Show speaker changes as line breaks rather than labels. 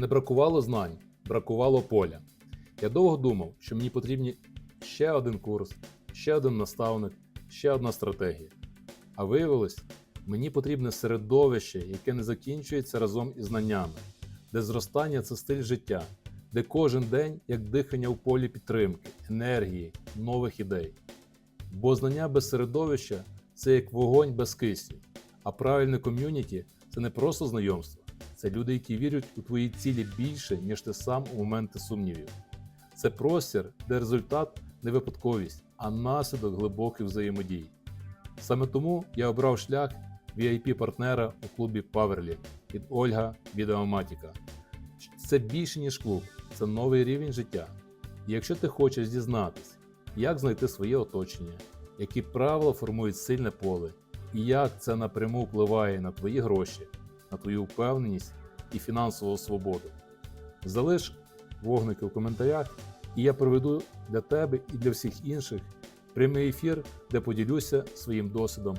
Не бракувало знань, бракувало поля. Я довго думав, що мені потрібні ще один курс, ще один наставник, ще одна стратегія. А виявилось, мені потрібне середовище, яке не закінчується разом із знаннями, де зростання це стиль життя, де кожен день як дихання у полі підтримки, енергії, нових ідей. Бо знання без середовища це як вогонь без кисню, а правильне ком'юніті це не просто знайомство, це люди, які вірять у твої цілі більше, ніж ти сам у моменти сумнівів. Це простір, де результат не випадковість, а наслідок глибоких взаємодій. Саме тому я обрав шлях VIP-партнера у клубі Powerly від Ольга Відеоматіка. Це більше, ніж клуб, це новий рівень життя. І якщо ти хочеш дізнатись, як знайти своє оточення, які правила формують сильне поле, і як це напряму впливає на твої гроші, на твою впевненість і фінансову свободу, залиш вогники в коментарях, і я проведу для тебе і для всіх інших прямий ефір, де поділюся своїм досвідом